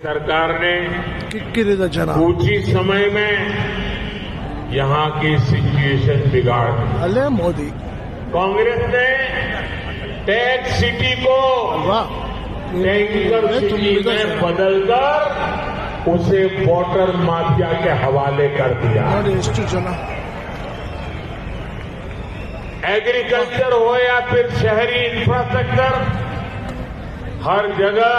सरकार ने कुछ ही समय में यहाँ की सिचुएशन बिगाड़ दी। अले मोदी। कांग्रेस ने टैग सिटी को टैंकर सिटी में बदलकर उसे वॉटर माफिया के हवाले कर दिया। एग्रीकल्चर हो या फिर शहरी इंफ्रास्ट्रक्चर हर जगह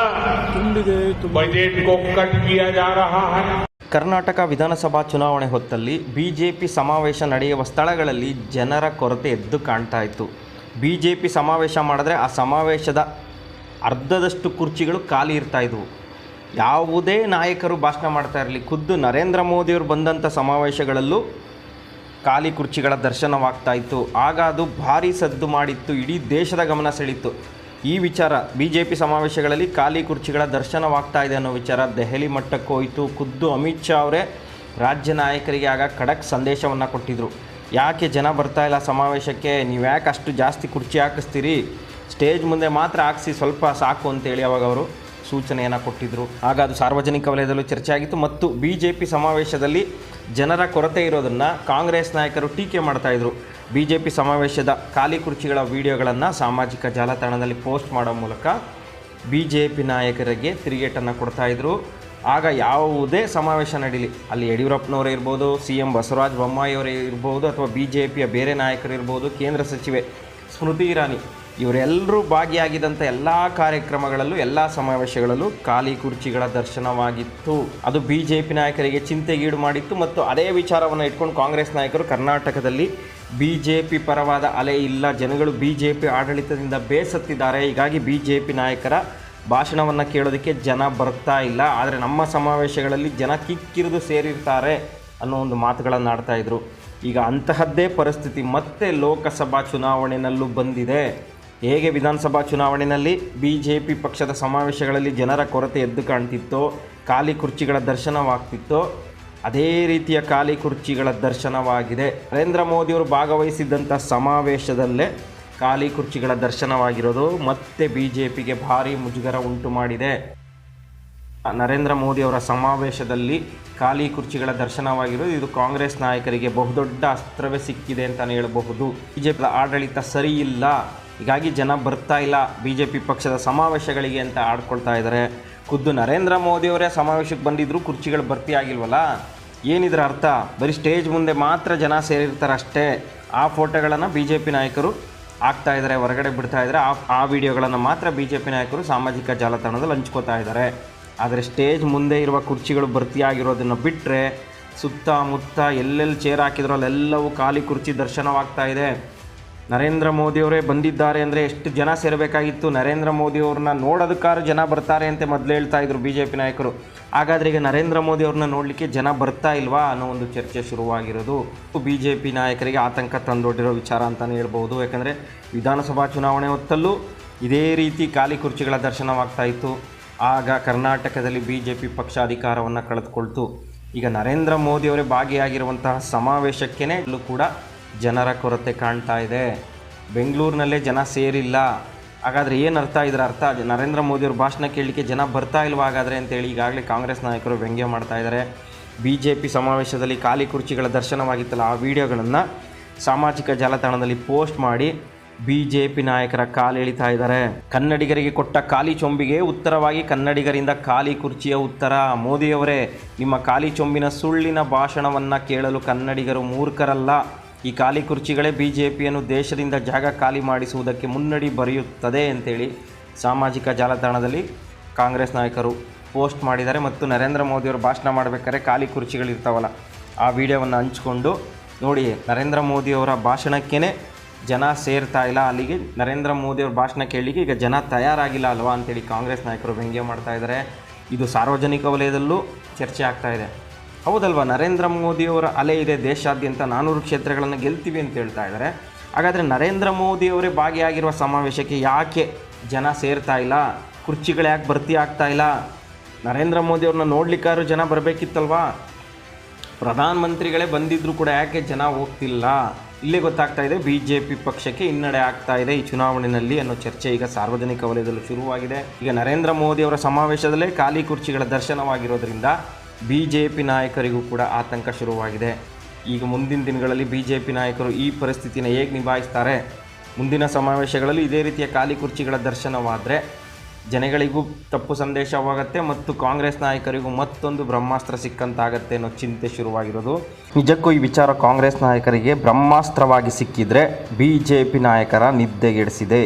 ತುಂಬಿದೆ ತುಂಬ बजट को कट किया जा रहा है ಕರ್ನಾಟಕ ವಿಧಾನಸಭಾ ಚುನಾವಣೆ ಹೊತ್ತಲ್ಲಿ ಬಿಜೆಪಿ ಸಮಾವೇಶ ನಡೆಯುವ ಸ್ಥಳಗಳಲ್ಲಿ ಜನರ ಕೊರತೆ ಎದ್ದು ಕಾಣ್ತಾ ಇತ್ತು ಬಿಜೆಪಿ ಸಮಾವೇಶ ಮಾಡಿದ್ರೆ ಆ ಸಮಾವೇಶದ ಅರ್ಧದಷ್ಟು ಕುರ್ಚಿಗಳು ಖಾಲಿ ಇರ್ತಾ ಇದ್ವು ಯಾವುದೇ ನಾಯಕರು ಭಾಷಣ ಮಾಡ್ತಾ ಇರಲಿ ಖುದ್ದು ನರೇಂದ್ರ ಮೋದಿಯವರು ಬಂದಂಥ ಸಮಾವೇಶಗಳಲ್ಲೂ ಖಾಲಿ ಕುರ್ಚಿಗಳ ದರ್ಶನವಾಗ್ತಾ ಇತ್ತು ಆಗ ಅದು ಭಾರಿ ಸದ್ದು ಮಾಡಿತ್ತು ಇಡೀ ದೇಶದ ಗಮನ ಸೆಳೀತು ಈ ವಿಚಾರ ಬಿ ಜೆ ಪಿ ಸಮಾವೇಶಗಳಲ್ಲಿ ಖಾಲಿ ಕುರ್ಚಿಗಳ ದರ್ಶನವಾಗ್ತಾ ಇದೆ ಅನ್ನೋ ವಿಚಾರ ದೆಹಲಿ ಮಟ್ಟಕ್ಕೆ ಹೋಯಿತು. ಖುದ್ದು ಅಮಿತ್ ಶಾ ಅವರೇ ರಾಜ್ಯ ನಾಯಕರಿಗೆ ಆಗ ಖಡಕ್ ಸಂದೇಶವನ್ನು ಕೊಟ್ಟಿದ್ದರು ಯಾಕೆ ಜನ ಬರ್ತಾ ಇಲ್ಲ ಸಮಾವೇಶಕ್ಕೆ? ನೀವು ಯಾಕೆ ಅಷ್ಟು ಜಾಸ್ತಿ ಕುರ್ಚಿ ಹಾಕಿಸ್ತೀರಿ? ಸ್ಟೇಜ್ ಮುಂದೆ ಮಾತ್ರ ಹಾಕಿಸಿ ಸ್ವಲ್ಪ ಸಾಕು ಅಂತೇಳಿ ಅವಾಗ ಅವರು ಸೂಚನೆಯನ್ನು ಕೊಟ್ಟಿದ್ದರು ಆಗ ಅದು ಸಾರ್ವಜನಿಕ ವಲಯದಲ್ಲೂ ಚರ್ಚೆ ಆಗಿತ್ತು ಮತ್ತು ಬಿ ಜೆ ಪಿ ಸಮಾವೇಶದಲ್ಲಿ ಜನರ ಕೊರತೆ ಇರೋದನ್ನು ಕಾಂಗ್ರೆಸ್ ನಾಯಕರು ಟೀಕೆ ಮಾಡ್ತಾಯಿದ್ರು ಬಿ ಜೆ ಪಿ ಸಮಾವೇಶದ ಖಾಲಿ ಕುರ್ಚಿಗಳ ವಿಡಿಯೋಗಳನ್ನು ಸಾಮಾಜಿಕ ಜಾಲತಾಣದಲ್ಲಿ ಪೋಸ್ಟ್ ಮಾಡೋ ಮೂಲಕ ಬಿ ಜೆ ಪಿ ನಾಯಕರಿಗೆ ತಿರುಗೇಟನ್ನು ಕೊಡ್ತಾಯಿದ್ರು ಆಗ ಯಾವುದೇ ಸಮಾವೇಶ ನಡೀಲಿ. ಅಲ್ಲಿ ಯಡಿಯೂರಪ್ಪನವರೇ ಇರ್ಬೋದು ಸಿ ಎಂ ಬಸವರಾಜ ಬೊಮ್ಮಾಯಿಯವರೇ ಇರ್ಬೋದು, ಅಥವಾ ಬಿ ಜೆ ಪಿಯ ಬೇರೆ ನಾಯಕರು ಇರ್ಬೋದು, ಕೇಂದ್ರ ಸಚಿವೆ ಸ್ಮೃತಿ ಇರಾನಿ ಇವರೆಲ್ಲರೂ ಭಾಗಿಯಾಗಿದ್ದಂಥ ಎಲ್ಲ ಕಾರ್ಯಕ್ರಮಗಳಲ್ಲೂ, ಎಲ್ಲ ಸಮಾವೇಶಗಳಲ್ಲೂ ಖಾಲಿ ಕುರ್ಚಿಗಳ ದರ್ಶನವಾಗಿತ್ತು. ಅದು ಬಿ ಜೆ ಪಿ ನಾಯಕರಿಗೆ ಚಿಂತೆಗೀಡು ಮಾಡಿತ್ತು ಮತ್ತು ಅದೇ ವಿಚಾರವನ್ನು ಇಟ್ಕೊಂಡು ಕಾಂಗ್ರೆಸ್ ನಾಯಕರು ಕರ್ನಾಟಕದಲ್ಲಿ ಬಿ ಜೆ ಪಿ ಪರವಾದ ಅಲೆ ಇಲ್ಲ, ಜನಗಳು ಬಿ ಜೆ ಪಿ ಆಡಳಿತದಿಂದ ಬೇಸತ್ತಿದ್ದಾರೆ. ಹೀಗಾಗಿ ಬಿ ಜೆ ಪಿ ನಾಯಕರ ಭಾಷಣವನ್ನು ಕೇಳೋದಕ್ಕೆ ಜನ ಬರ್ತಾ ಇಲ್ಲ. ಆದರೆ ನಮ್ಮ ಸಮಾವೇಶಗಳಲ್ಲಿ ಜನ ಕಿಕ್ಕಿರಿದು ಸೇರಿರ್ತಾರೆ ಅನ್ನೋ ಒಂದು ಮಾತುಗಳನ್ನು ಆಡ್ತಾಯಿದ್ರು ಈಗ ಅಂತಹದ್ದೇ ಪರಿಸ್ಥಿತಿ ಮತ್ತೆ ಲೋಕಸಭಾ ಚುನಾವಣೆಯಲ್ಲೂ ಬಂದಿದೆ. ಹೇಗೆ ವಿಧಾನಸಭಾ ಚುನಾವಣೆಯಲ್ಲಿ ಬಿ ಜೆ ಪಿ ಪಕ್ಷದ ಸಮಾವೇಶಗಳಲ್ಲಿ ಜನರ ಕೊರತೆ ಎದ್ದು ಕಾಣ್ತಿತ್ತೋ, ಖಾಲಿ ಕುರ್ಚಿಗಳ ದರ್ಶನವಾಗ್ತಿತ್ತೋ, ಅದೇ ರೀತಿಯ ಖಾಲಿ ಕುರ್ಚಿಗಳ ದರ್ಶನವಾಗಿದೆ. ನರೇಂದ್ರ ಮೋದಿಯವರು ಭಾಗವಹಿಸಿದ್ದಂಥ ಸಮಾವೇಶದಲ್ಲೇ ಖಾಲಿ ಕುರ್ಚಿಗಳ ದರ್ಶನವಾಗಿರೋದು ಮತ್ತೆ ಬಿ ಜೆ ಪಿಗೆ ಭಾರಿ ಮುಜುಗರ ಉಂಟು ಮಾಡಿದೆ. ನರೇಂದ್ರ ಮೋದಿಯವರ ಸಮಾವೇಶದಲ್ಲಿ ಖಾಲಿ ಕುರ್ಚಿಗಳ ದರ್ಶನವಾಗಿರೋದು ಇದು ಕಾಂಗ್ರೆಸ್ ನಾಯಕರಿಗೆ ಬಹುದೊಡ್ಡ ಅಸ್ತ್ರವೇ ಸಿಕ್ಕಿದೆ ಅಂತಲೇ ಹೇಳಬಹುದು. ಬಿಜೆಪಿ ಆಡಳಿತ ಸರಿಯಿಲ್ಲ. ಹೀಗಾಗಿ ಜನ ಬರ್ತಾ ಇಲ್ಲ ಬಿ ಜೆ ಪಿ ಪಕ್ಷದ ಸಮಾವೇಶಗಳಿಗೆ ಅಂತ ಆಡ್ಕೊಳ್ತಾ ಇದ್ದಾರೆ. ಖುದ್ದು ನರೇಂದ್ರ ಮೋದಿಯವರೇ ಸಮಾವೇಶಕ್ಕೆ ಬಂದಿದ್ರು, ಕುರ್ಚಿಗಳು ಭರ್ತಿ ಆಗಿಲ್ವಲ್ಲ? ಏನಿದ್ರ ಅರ್ಥ? ಬರೀ ಸ್ಟೇಜ್ ಮುಂದೆ ಮಾತ್ರ ಜನ ಸೇರಿರ್ತಾರಷ್ಟೇ. ಆ ಫೋಟೋಗಳನ್ನು ಬಿ ಜೆ ಪಿ ನಾಯಕರು ಹಾಕ್ತಾ ಇದ್ದಾರೆ, ಹೊರಗಡೆ ಬಿಡ್ತಾ ಇದ್ದಾರೆ. ಆ ಆ ವಿಡಿಯೋಗಳನ್ನು ಮಾತ್ರ ಬಿ ಜೆ ಪಿ ನಾಯಕರು ಸಾಮಾಜಿಕ ಜಾಲತಾಣದಲ್ಲಿ ಹಂಚ್ಕೋತಾ ಇದ್ದಾರೆ. ಆದರೆ ಸ್ಟೇಜ್ ಮುಂದೆ ಇರುವ ಕುರ್ಚಿಗಳು ಭರ್ತಿಯಾಗಿರೋದನ್ನು ಬಿಟ್ಟರೆ ಸುತ್ತಮುತ್ತ ಎಲ್ಲೆಲ್ಲಿ ಚೇರ್ ಹಾಕಿದ್ರೋ ಅಲ್ಲೆಲ್ಲವೂ ಖಾಲಿ ಕುರ್ಚಿ ದರ್ಶನವಾಗ್ತಾ ಇದೆ. ನರೇಂದ್ರ ಮೋದಿಯವರೇ ಬಂದಿದ್ದಾರೆ ಅಂದರೆ ಎಷ್ಟು ಜನ ಸೇರಬೇಕಾಗಿತ್ತು? ನರೇಂದ್ರ ಮೋದಿಯವ್ರನ್ನ ನೋಡೋದಕ್ಕಾದ್ರೂ ಜನ ಬರ್ತಾರೆ ಅಂತ ಮೊದಲು ಹೇಳ್ತಾ ಇದ್ರು ಬಿ ಜೆ ಪಿ ನಾಯಕರು. ಹಾಗಾದರೆ ಈಗ ನರೇಂದ್ರ ಮೋದಿಯವ್ರನ್ನ ನೋಡಲಿಕ್ಕೆ ಜನ ಬರ್ತಾ ಇಲ್ವಾ ಅನ್ನೋ ಒಂದು ಚರ್ಚೆ ಶುರುವಾಗಿರೋದು ಬಿ ಜೆ ಪಿ ನಾಯಕರಿಗೆ ಆತಂಕ ತಂದೊಡ್ಡಿರೋ ವಿಚಾರ ಅಂತಲೇ ಹೇಳ್ಬೋದು ಯಾಕಂದರೆ ವಿಧಾನಸಭಾ ಚುನಾವಣೆ ಹೊತ್ತಲ್ಲೂ ಇದೇ ರೀತಿ ಖಾಲಿ ಕುರ್ಚಿಗಳ ದರ್ಶನವಾಗ್ತಾ ಇತ್ತು. ಆಗ ಕರ್ನಾಟಕದಲ್ಲಿ ಬಿ ಜೆ ಪಿ ಪಕ್ಷ ಅಧಿಕಾರವನ್ನು ಕಳೆದುಕೊಳ್ತು. ಈಗ ನರೇಂದ್ರ ಮೋದಿಯವರೇ ಭಾಗಿಯಾಗಿರುವಂತಹ ಸಮಾವೇಶಕ್ಕೇ ಕೂಡ ಜನರ ಕೊರತೆ ಕಾಣ್ತಾ ಇದೆ. ಬೆಂಗಳೂರಿನಲ್ಲೇ ಜನ ಸೇರಿಲ್ಲ. ಹಾಗಾದರೆ ಏನು ಅರ್ಥ ಇದರ ಅರ್ಥ? ನರೇಂದ್ರ ಮೋದಿಯವ್ರ ಭಾಷಣ ಕೇಳಲಿಕ್ಕೆ ಜನ ಬರ್ತಾ ಇಲ್ವಾ ಹಾಗಾದರೆ ಅಂತೇಳಿ ಈಗಾಗಲೇ ಕಾಂಗ್ರೆಸ್ ನಾಯಕರು ವ್ಯಂಗ್ಯ ಮಾಡ್ತಾ ಇದ್ದಾರೆ ಬಿ ಜೆ ಪಿ ಸಮಾವೇಶದಲ್ಲಿ ಖಾಲಿ ಕುರ್ಚಿಗಳ ದರ್ಶನವಾಗಿತ್ತಲ್ಲ, ಆ ವಿಡಿಯೋಗಳನ್ನು ಸಾಮಾಜಿಕ ಜಾಲತಾಣದಲ್ಲಿ ಪೋಸ್ಟ್ ಮಾಡಿ ಬಿ ಜೆ ಪಿ ನಾಯಕರ ಕಾಲೆಳಿತಾ ಇದ್ದಾರೆ ಕನ್ನಡಿಗರಿಗೆ ಕೊಟ್ಟ ಖಾಲಿ ಚೊಂಬಿಗೆ ಉತ್ತರವಾಗಿ ಕನ್ನಡಿಗರಿಂದ ಖಾಲಿ ಕುರ್ಚಿಯ ಉತ್ತರ. ಮೋದಿಯವರೇ, ನಿಮ್ಮ ಖಾಲಿ ಚೊಂಬಿನ ಸುಳ್ಳಿನ ಭಾಷಣವನ್ನು ಕೇಳಲು ಕನ್ನಡಿಗರು ಮೂರ್ಖರಲ್ಲ. ಈ ಖಾಲಿ ಕುರ್ಚಿಗಳೇ ಬಿ ಜೆ ಪಿಯನ್ನು ದೇಶದಿಂದ ಜಾಗ ಖಾಲಿ ಮಾಡಿಸುವುದಕ್ಕೆ ಮುನ್ನಡಿ ಬರೆಯುತ್ತದೆ ಅಂತೇಳಿ ಸಾಮಾಜಿಕ ಜಾಲತಾಣದಲ್ಲಿ ಕಾಂಗ್ರೆಸ್ ನಾಯಕರು ಪೋಸ್ಟ್ ಮಾಡಿದ್ದಾರೆ ಮತ್ತು ನರೇಂದ್ರ ಮೋದಿಯವರು ಭಾಷಣ ಮಾಡಬೇಕಾದ್ರೆ ಖಾಲಿ ಕುರ್ಚಿಗಳಿರ್ತಾವಲ್ಲ, ಆ ವಿಡಿಯೋವನ್ನು ಹಂಚಿಕೊಂಡು ನೋಡಿ, ನರೇಂದ್ರ ಮೋದಿಯವರ ಭಾಷಣಕ್ಕೇ ಜನ ಸೇರ್ತಾ ಇಲ್ಲ, ಅಲ್ಲಿಗೆ ನರೇಂದ್ರ ಮೋದಿಯವ್ರ ಭಾಷಣ ಕೇಳಲಿಕ್ಕೆ ಈಗ ಜನ ತಯಾರಾಗಿಲ್ಲ ಅಲ್ವಾ ಅಂತೇಳಿ ಕಾಂಗ್ರೆಸ್ ನಾಯಕರು ವ್ಯಂಗ್ಯ ಮಾಡ್ತಾ ಇದ್ದಾರೆ. ಇದು ಸಾರ್ವಜನಿಕ ವಲಯದಲ್ಲೂ ಚರ್ಚೆ ಆಗ್ತಾ ಇದೆ. ಹೌದಲ್ವಾ? ನರೇಂದ್ರ ಮೋದಿಯವರ ಅಲೆ ಇದೆ ದೇಶಾದ್ಯಂತ ನಾನೂರು ಕ್ಷೇತ್ರಗಳನ್ನು ಗೆಲ್ತೀವಿ ಅಂತ ಹೇಳ್ತಾ ಇದ್ದಾರೆ. ಹಾಗಾದರೆ ನರೇಂದ್ರ ಮೋದಿಯವರೇ ಭಾಗಿಯಾಗಿರುವ ಸಮಾವೇಶಕ್ಕೆ ಯಾಕೆ ಜನ ಸೇರ್ತಾ ಇಲ್ಲ? ಕುರ್ಚಿಗಳು ಯಾಕೆ ಭರ್ತಿ ಆಗ್ತಾ ಇಲ್ಲ? ನರೇಂದ್ರ ಮೋದಿಯವ್ರನ್ನ ನೋಡ್ಲಿಕ್ಕಾದ್ರೂ ಜನ ಬರಬೇಕಿತ್ತಲ್ವಾ? ಪ್ರಧಾನಮಂತ್ರಿಗಳೇ ಬಂದಿದ್ದರೂ ಕೂಡ ಯಾಕೆ ಜನ ಹೋಗ್ತಿಲ್ಲ? ಇಲ್ಲೇ ಗೊತ್ತಾಗ್ತಾ ಇದೆ ಬಿ ಜೆ ಪಿ ಪಕ್ಷಕ್ಕೆ ಹಿನ್ನಡೆ ಆಗ್ತಾ ಇದೆ ಈ ಚುನಾವಣೆಯಲ್ಲಿ ಅನ್ನೋ ಚರ್ಚೆ ಈಗ ಸಾರ್ವಜನಿಕ ವಲಯದಲ್ಲೂ ಶುರುವಾಗಿದೆ. ಈಗ ನರೇಂದ್ರ ಮೋದಿಯವರ ಸಮಾವೇಶದಲ್ಲೇ ಖಾಲಿ ಕುರ್ಚಿಗಳ ದರ್ಶನವಾಗಿರೋದ್ರಿಂದ ಬಿ ಜೆ ಪಿ ನಾಯಕರಿಗೂ ಕೂಡ ಆತಂಕ ಶುರುವಾಗಿದೆ. ಈಗ ಮುಂದಿನ ದಿನಗಳಲ್ಲಿ ಬಿ ಜೆ ಪಿ ನಾಯಕರು ಈ ಪರಿಸ್ಥಿತಿನ ಹೇಗೆ ನಿಭಾಯಿಸ್ತಾರೆ? ಮುಂದಿನ ಸಮಾವೇಶಗಳಲ್ಲಿ ಇದೇ ರೀತಿಯ ಖಾಲಿ ಕುರ್ಚಿಗಳ ದರ್ಶನವಾದರೆ ಜನಗಳಿಗೂ ತಪ್ಪು ಸಂದೇಶವಾಗತ್ತೆ ಮತ್ತು ಕಾಂಗ್ರೆಸ್ ನಾಯಕರಿಗೂ ಮತ್ತೊಂದು ಬ್ರಹ್ಮಾಸ್ತ್ರ ಸಿಕ್ಕಂತಾಗತ್ತೆ ಅನ್ನೋ ಚಿಂತೆ ಶುರುವಾಗಿರೋದು. ನಿಜಕ್ಕೂ ಈ ವಿಚಾರ ಕಾಂಗ್ರೆಸ್ ನಾಯಕರಿಗೆ ಬ್ರಹ್ಮಾಸ್ತ್ರವಾಗಿ ಸಿಕ್ಕಿದ್ರೆ ಬಿ ಜೆ ಪಿ ನಾಯಕರ ನಿದ್ದೆಗೆಡಿಸಿದೆ.